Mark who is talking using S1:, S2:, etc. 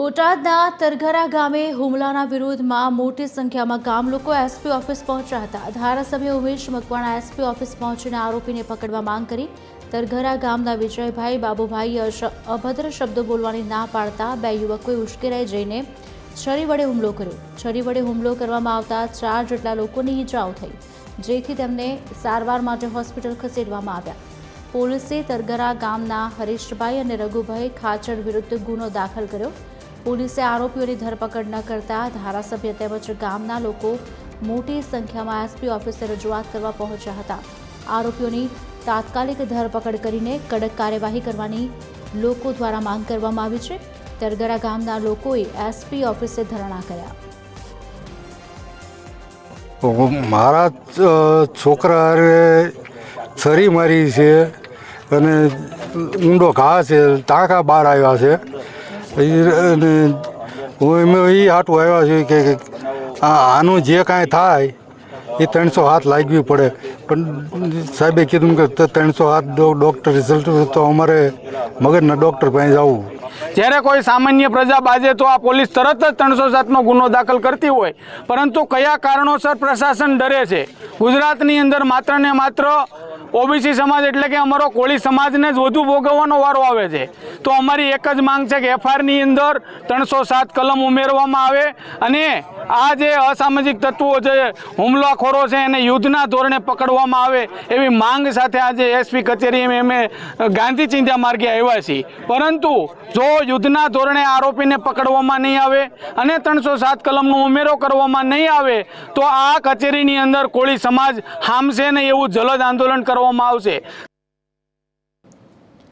S1: બોટાદના તરઘરા ગામે હુમલાના વિરોધમાં મોટી સંખ્યામાં ગામ લોકો એસપી ઓફિસ પહોંચ્યા હતા. ધારાસભ્ય ઉમેશ મકવાણા એસપી ઓફિસ પહોંચીને આરોપીને પકડવા માંગ કરી. તરઘરા ગામના વિજયભાઈ બાબુભાઈ અભદ્ર શબ્દો બોલવાની ના પાડતા બે યુવકોએ ઉશ્કેરાઈ જઈને છરી વડે હુમલો કર્યો. છરી વડે હુમલો કરવામાં આવતા ચાર જેટલા લોકોની ઈજાઓ થઈ, જેથી તેમને સારવાર માટે હોસ્પિટલ ખસેડવામાં આવ્યા. પોલીસે તરગરા ગામના હરીશભાઈ અને રઘુભાઈ ખાચર વિરુદ્ધ ગુનો દાખલ કર્યો. પોલીસે આરોપીઓની ધરપકડ ન કરતા ધારાસભ્ય તેમજ ગામના લોકો મોટી સંખ્યામાં એસપી ઓફિસે રજૂઆત કરવા પહોંચ્યા હતા. આરોપીઓની તાત્કાલિક ધરપકડ કરીને કડક કાર્યવાહી કરવાની લોકો દ્વારા માંગ કરવામાં આવી છે. તરગરા ગામના લોકોએ એસપી ઓફિસે ધરણા કર્યા.
S2: મારા છોકરા છરી મારી છે અને ઊંડો ઘા છે, ટાંકા બહાર આવ્યા છે. અને હું એમ એ હાટું આવ્યા છે કે આનું જે કાંઈ થાય, એ ત્રણસો હાથ લાગવી પડે. પણ સાહેબે કીધું કે ત્રણસો હાથ ડૉક્ટર રિઝલ્ટ તો અમારે મગજના ડૉક્ટર પાસે જવું.
S3: જ્યારે કોઈ સામાન્ય પ્રજા બાજે તો આ પોલીસ તરત જ ત્રણસો સાતનો ગુનો દાખલ કરતી હોય. પરંતુ કયા કારણોસર પ્રશાસન ડરે છે? ગુજરાતની અંદર માત્ર ને માત્ર ઓબીસી સમાજ એટલે કે અમારો કોળી સમાજને જ વધુ ભોગવવાનો વારો આવે છે. તો અમારી એક જ માંગ છે કે એફઆઈઆરની અંદર ત્રણસો સાત કલમ ઉમેરવામાં આવે અને આ જે અસામાજિક તત્વો છે, હુમલાખોરો છે, એને યુદ્ધના ધોરણે પકડવામાં આવે એવી માંગ સાથે આજે એસપી કચેરી અમે ગાંધી ચિંતા માર્ગે આવ્યા છીએ. પરંતુ જો યુદ્ધના ધોરણે આરોપીને પકડવામાં નહીં આવે અને ત્રણસો સાત કલમનો ઉમેરો કરવામાં નહીં આવે, તો આ કચેરીની અંદર કોળી સમાજ હામશે ને એવું જલદ આંદોલન કરવામાં આવશે.